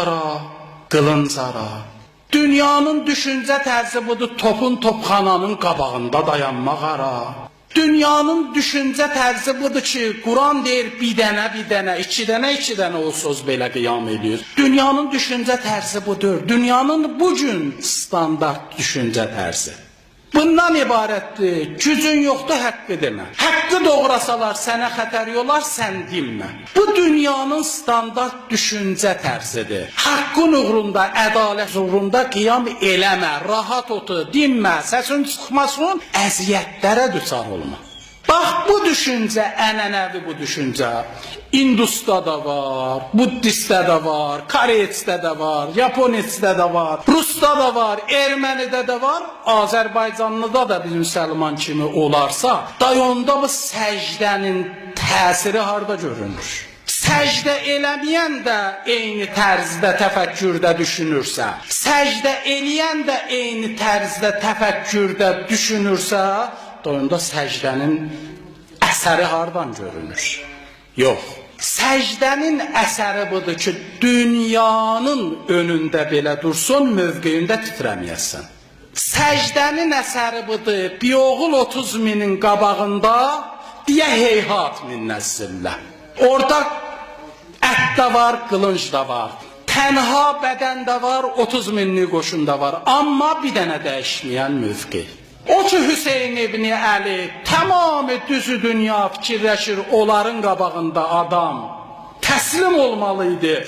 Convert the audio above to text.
ara, qılınc ara. Dünyanın düşüncə tərzi budur, topun topxananın qabağında dayanmaq ara. Dünyanın düşüncə tərzi budur ki, Quran deyir bir dənə, bir dənə, iki dənə, iki dənə o söz belə qiyam edir. Dünyanın düşüncə tərzi budur. Dünyanın bu gün standart düşüncə tərzi. Bundan ibarətdir. Gücün yoxdur haqqı demə. Haqqı doğrasalar sənə xətər yolar, sən dinmə. Bu dünyanın standart düşüncə tərzidir. Haqqın uğrunda, ədalət uğrunda qiyam eləmə, rahat otur, dinmə, səsin çıxmasın, əziyyətlərə düçar olma. Bax bu düşüncə ənənəvi bu düşüncə. Hindusda da var, Buddistdə də var, Koreysdə də var, Yaponisdə də var, Rusda da var, Ermənidə də var, Azərbaycanlıda da bir müsəlman kimi olarsa, dayonda bu səcdənin təsiri harda görünür? Səcdə eləməyən də eyni tərzdə təfəkkürdə düşünürsə, səcdə eləyən də eyni tərzdə təfəkkürdə düşünürsə, doyunda səcdənin əsəri hardan görünür? Yox. Səcdənin əsəri budur ki, dünyanın önündə belə dursun, mövqeyində titrəməyəsən. Səcdənin əsəri budur, bir oğul 30 minin qabağında deyə heyhat minnəzillə. Orada ət də var, qılınc da var. Tənha bədən də var, 30 minlik qoşun da var. Amma bir dənə dəyişməyən mövqe. O ki Hüseyin ibn Əli tamamı düzü dünya fikirləşir onların qabağında adam təslim olmalı idi.